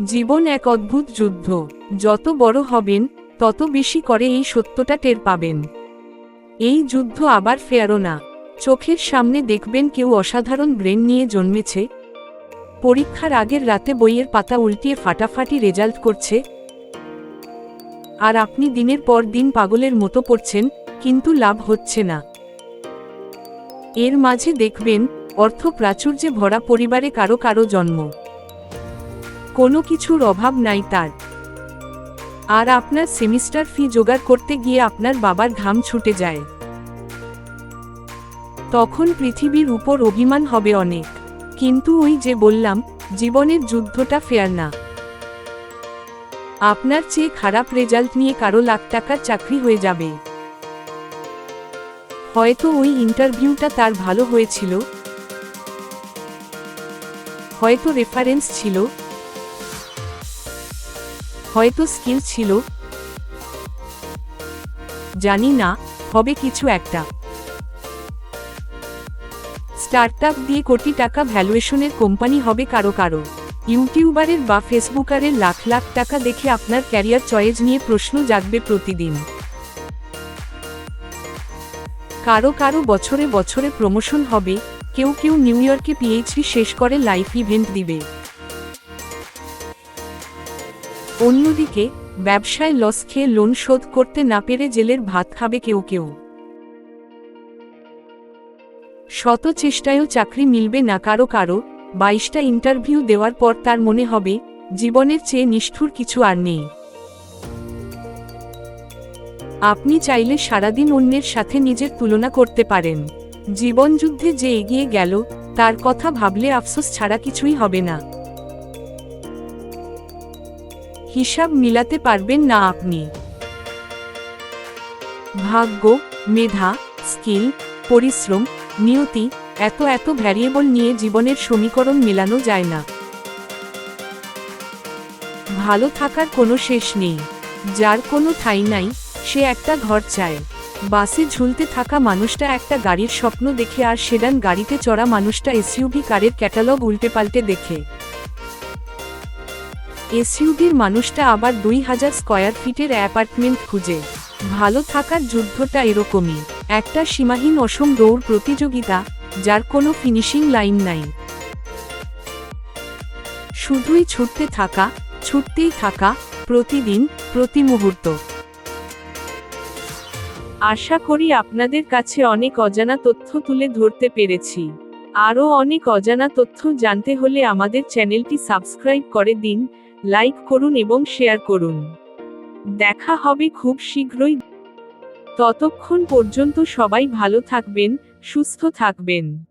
জীবন এক অদ্ভুত যুদ্ধ। যত বড় হবেন, তত বেশি করে এই সত্যটা টের পাবেন। এই যুদ্ধ আবার ফেয়ারও না। চোখের সামনে দেখবেন কেউ অসাধারণ ব্রেন নিয়ে জন্মেছে। পরীক্ষার আগের রাতে বইয়ের পাতা উল্টিয়ে ফাটাফাটি রেজাল্ট করছে। আর আপনি দিনের পর দিন পাগলের মতো পড়ছেন, কিন্তু লাভ হচ্ছে না। এর মাঝে দেখবেন অর্থ প্রাচুর্যে ভরা পরিবারে কারও কারও জন্ম। কোনো কিছুর অভাব নাই তার। আর আপনার সেমিস্টার ফি জোগাড় করতে গিয়ে আপনার বাবার ঘাম ছুটে যায়। তখন পৃথিবীর উপর অভিমান হবে অনেক। কিন্তু ওই যে বললাম, জীবনের যুদ্ধটা ফেয়ার না। আপনার চেয়ে খারাপ রেজাল্ট নিয়ে কারও লাখ টাকার চাকরি হয়ে যাবে। হয়তো ওই ইন্টারভিউটা তার ভালো হয়েছিল। হয়তো রেফারেন্স ছিল। হয়তো স্কিল ছিল। জানি না, হবে কিছু একটা। স্টার্ট আপ দিয়ে কোটি টাকা ভ্যালুয়েশনের কোম্পানি হবে কারও কারও। ইউটিউবারের বা ফেসবুকারের লাখ লাখ টাকা দেখে আপনার ক্যারিয়ার চয়েজ নিয়ে প্রশ্ন জাগবে প্রতিদিন। কারও কারও বছরে বছরে প্রমোশন হবে, কেউ কেউ নিউ ইয়র্কে পিএইচডি শেষ করে লাইফ ইভেন্ট দিবে। অন্যদিকে, ব্যবসায় লস খেয়ে লোন শোধ করতে না পেরে জেলের ভাত খাবে কেউ কেউ। শত চেষ্টায়ও চাকরি মিলবে না কারও কারও, বাইশটা ইন্টারভিউ দেওয়ার পর তার মনে হবে, জীবনের চেয়ে নিষ্ঠুর কিছু আর নেই। আপনি চাইলে সারাদিন অন্যের সাথে নিজের তুলনা করতে পারেন। জীবনযুদ্ধে যে এগিয়ে গেল, তার কথা ভাবলে আফসোস ছাড়া কিছুই হবে না। হিসাব মিলাতে পারবেন না আপনি। ভাগ্য, মেধা, স্কিল, পরিশ্রম, নিয়তি, এত এত ভ্যারিয়েবল নিয়ে জীবনের সমীকরণ মেলানো যায় না। ভালো থাকার কোনো শেষ নেই। যার কোনো ঠাই নাই, সে একটা ঘর চায়। বাসে ঝুলতে থাকা মানুষটা একটা গাড়ির স্বপ্ন দেখে আর সেডান গাড়িতে চড়া মানুষটা এসইউভি কারের ক্যাটালগ উল্টে পাল্টে দেখে। এসইউভির মানুষটা আবার দুই হাজার স্কয়ার ফিটের অ্যাপার্টমেন্ট খুঁজে। ভালো থাকার যুদ্ধটা এরকমই। একটা সীমাহীন অসম দৌড় প্রতিযোগিতা, যার কোনো ফিনিশিং লাইন নাই। শুধুই ছুটতে থাকা, ছুটতেই থাকা, প্রতিদিন প্রতি মুহূর্ত আশা করি আপনাদের কাছে অনেক অজানা তথ্য তুলে ধরতে পেরেছি। আরও অনেক অজানা তথ্য জানতে হলে আমাদের চ্যানেলটি সাবস্ক্রাইব করে দিন লাইক করুন এবং শেয়ার করুন। দেখা হবে খুব শীঘ্রই। ততক্ষণ পর্যন্ত সবাই ভালো থাকবেন, সুস্থ থাকবেন।